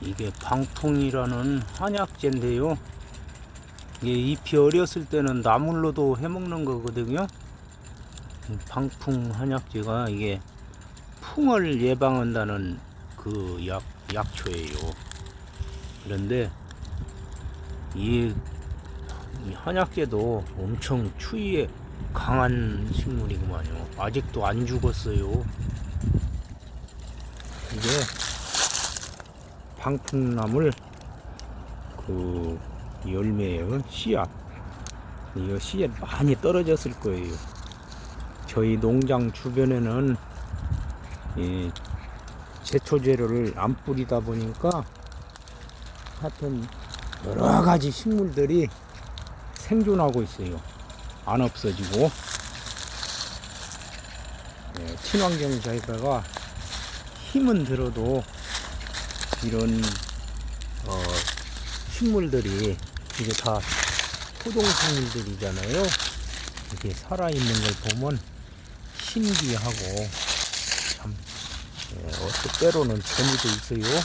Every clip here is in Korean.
이게 방풍이라는 한약재인데요. 이게 잎이 어렸을 때는 나물로도 해먹는 거거든요. 이 방풍 한약재가 이게 풍을 예방한다는 그 약, 약초예요. 그런데 이, 이 한약재도 엄청 추위에 강한 식물이구만요. 아직도 안 죽었어요. 이게 방풍나물 그 열매예요. 씨앗. 이거 씨앗 많이 떨어졌을 거예요. 저희 농장 주변에는 이 제초 재료를 안 뿌리다 보니까 하여튼 여러 가지 식물들이 생존하고 있어요. 안 없어지고 네, 친환경 자회사가 힘은 들어도 이런 어, 식물들이 이게 다 토종식물들이잖아요. 이게 살아있는 걸 보면 신기하고 참 예, 어떻게 때로는 재미도 있어요.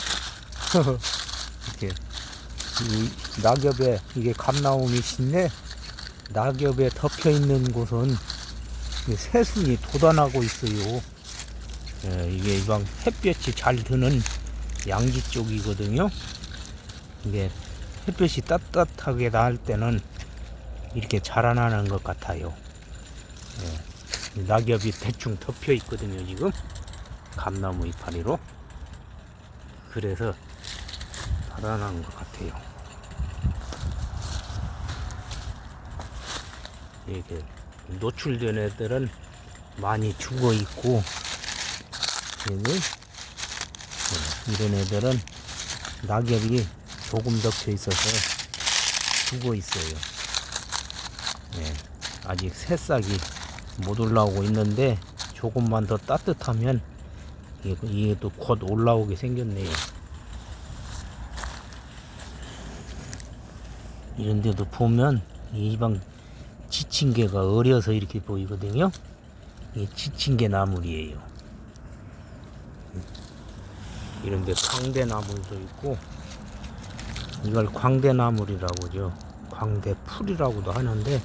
이렇게 이 낙엽에 이게 감나움이 신네 낙엽에 덮여 있는 곳은 이 새순이 돋아나고 있어요. 예, 이게 이방 햇볕이 잘 드는 양지 쪽이거든요. 이게 햇볕이 따뜻하게 나올 때는 이렇게 자라나는 것 같아요. 예, 이 낙엽이 대충 덮여 있거든요, 지금. 감나무 이파리로. 그래서 자라나는 것 같아요. 이게 노출된 애들은 많이 죽어 있고, 얘는 네, 이런 애들은 낙엽이 조금 덮여 있어서 죽어 있어요. 네, 아직 새싹이 못 올라오고 있는데 조금만 더 따뜻하면 이게, 또 곧 올라오게 생겼네요. 이런 데도 보면 이방 지친 개가 어려서 이렇게 보이거든요. 이게 지친 개 나물이에요. 이런데 광대나물도 있고 이걸 광대나물이라고 하죠. 광대풀이라고도 하는데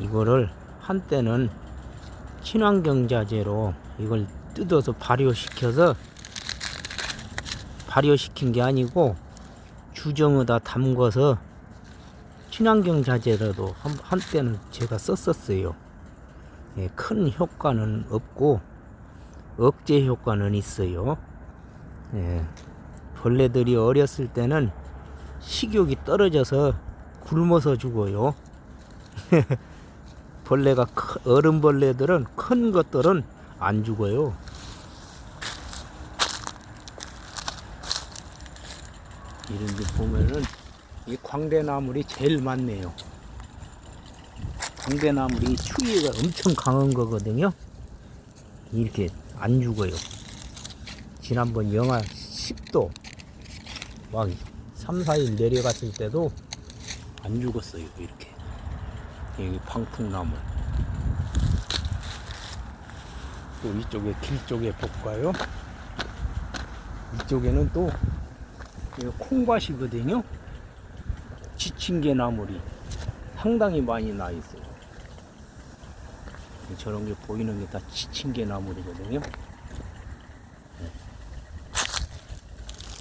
이거를 한때는 친환경자재로 이걸 뜯어서 발효시켜서 발효시킨 게 아니고 주정에다 담궈서 친환경 자재라도 한, 한때는 제가 썼었어요. 예, 큰 효과는 없고 억제 효과는 있어요. 예, 벌레들이 어렸을 때는 식욕이 떨어져서 굶어서 죽어요. 벌레가 크- 어른 벌레들은 큰 것들은 안 죽어요. 이런 데 보면은 이 광대나물이 제일 많네요. 광대나물이 추위가 엄청 강한 거거든요. 이렇게 안 죽어요. 지난번 영하 10도 막 3, 4일 내려갔을 때도 안 죽었어요. 이렇게. 여기 방풍나물. 또 이쪽에 길 쪽에 볼까요? 이쪽에는 또 이거 콩밭이거든요. 지친개 나물이 상당히 많이 나 있어요. 저런 게 보이는 게 다 지친개 나물이거든요.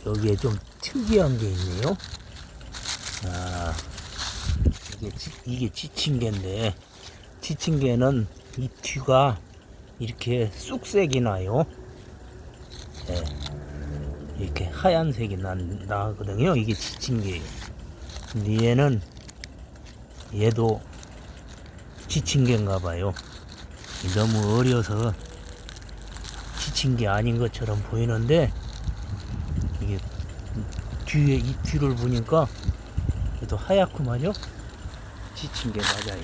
여기에 좀 특이한 게 있네요. 아, 이게, 지, 이게 지친개인데, 지친개는 이 뒤가 이렇게 쑥색이 나요. 네. 이렇게 하얀색이 난, 나거든요. 이게 지친개예요. 얘는 얘도 지친개인가 봐요. 너무 어려서 지친개 아닌 것처럼 보이는데 뒤에 이 뒤를 보니까 얘도 하얗구만요. 지친개 맞아요.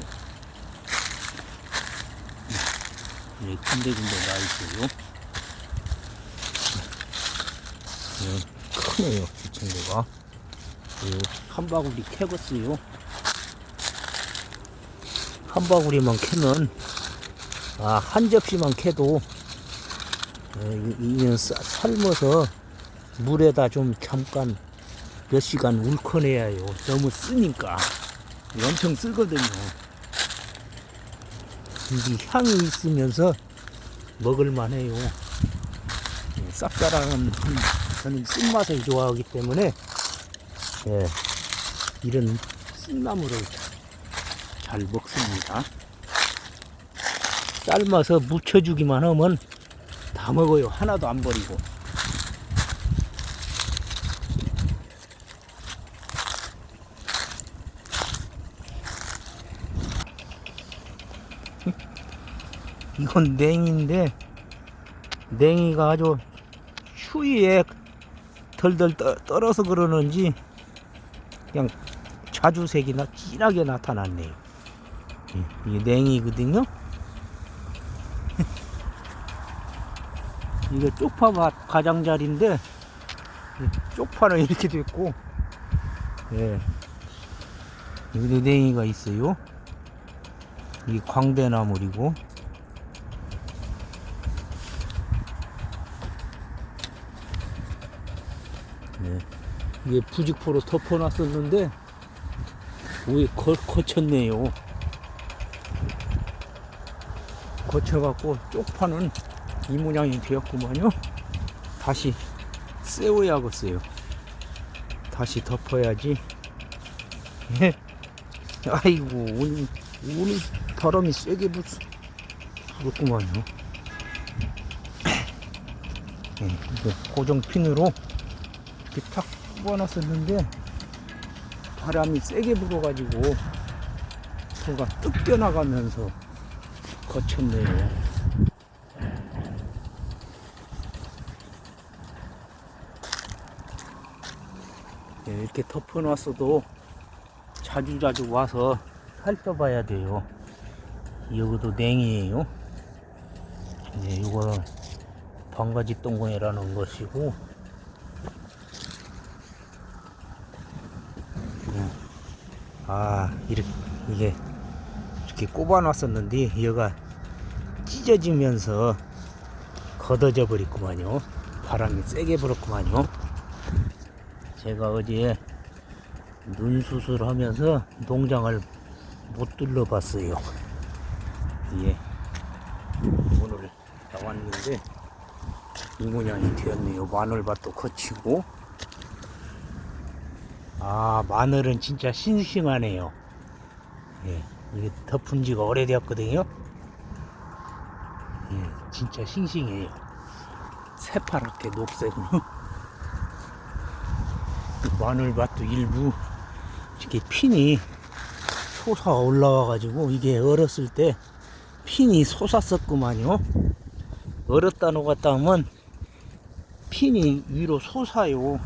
예, 군데군데 나 있어요. 예, 크네요, 지친개가. 예, 한 바구리 캐겠어요. 한 바구리만 캐면, 아, 한 접시만 캐도, 예, 이- 이는 싸- 삶아서 물에다 좀 잠깐 몇 시간 울커내야 해요. 너무 쓰니까. 엄청 쓰거든요. 이게 향이 있으면서 먹을만해요. 예, 쌉싸랑은 저는 쓴맛을 좋아하기 때문에 예, 이런 쓴나물을 잘 먹습니다. 삶아서 무쳐주기만 하면 다 먹어요. 하나도 안 버리고. 이건 냉인데 냉이가 아주 추위에 덜덜 떠, 떨어서 그러는지 그냥 자주색이 나 진하게 나타났네요. 예, 이게 냉이거든요. 이게 쪽파밭 가장자리인데 이 쪽파는 이렇게 됐고 예. 여기도 냉이가 있어요. 이 광대나물이고 이게 부직포로 덮어놨었는데 위에 거, 거쳤네요. 거쳐갖고 쪽파는 이 모양이 되었구만요. 다시 세워야겠어요. 다시 덮어야지. 예. 아이고 오늘 오늘 바람이 세게 불 불었구만요. 예, 고정 핀으로 이렇게 탁 뽑아놨었는데 바람이 세게 불어가지고 소가 뚝 뛰어나가면서 거쳤네요. 예, 이렇게 덮어놨어도 자주자주 와서 살펴봐야 돼요. 여기도 냉이에요. 네, 이거는 방가지 똥공이라는 것이고, 아, 이렇게, 이게, 이렇게 꼽아 놨었는데, 얘가 찢어지면서 걷어져 버렸구만요. 바람이 세게 불었구만요. 제가 어제 눈 수술하면서 농장을 못 둘러봤어요. 예. 오늘 나왔는데 이 모양이 되었네요. 마늘밭도 거치고. 아, 마늘은 진짜 싱싱하네요. 예. 이게 덮은 지가 오래되었거든요. 예, 진짜 싱싱해요. 새파랗게 녹색으로. 마늘밭도 일부 이렇게 핀이 솟아 올라와 가지고 이게 얼었을 때 핀이 솟았었구만요 얼었다 녹았다 하면 핀이 위로 솟아요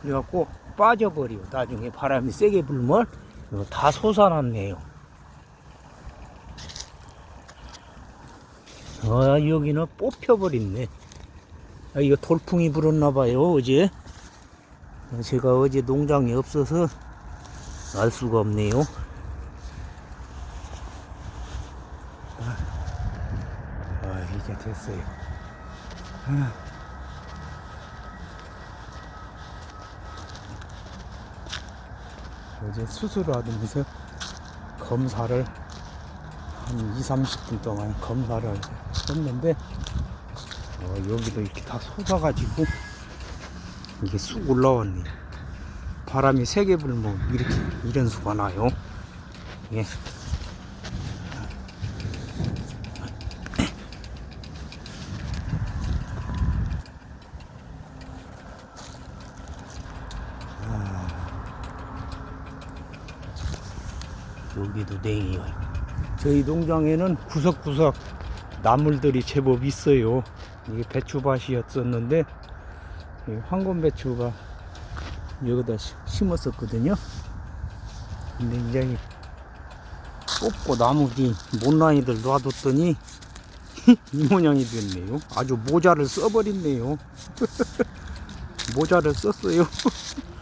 그래갖고 빠져버려 나중에 바람이 세게 불면 다 솟아났네요 아 여기는 뽑혀버렸네 아, 이거 돌풍이 불었나봐요 어제 제가 어제 농장이 없어서 알 수가 없네요. 아, 아, 이제 됐어요. 아. 어제 수술하면서 검사를 한 2, 30분 동안 검사를 했는데 어, 여기도 이렇게 다 솟아가지고 이게 쑥 올라왔네. 바람이 세게 불면 이렇게 이런 수가 나요. 예. 여기도 냉이요. 저희 농장에는 구석구석 나물들이 제법 있어요. 이게 배추밭이었었는데 이 황금 배추가 여기다 시- 심었었거든요. 근데 이제 뽑고 나무 뒤 못난이들 놔뒀더니 이 모양이 됐네요. 아주 모자를 써버렸네요. 모자를 썼어요.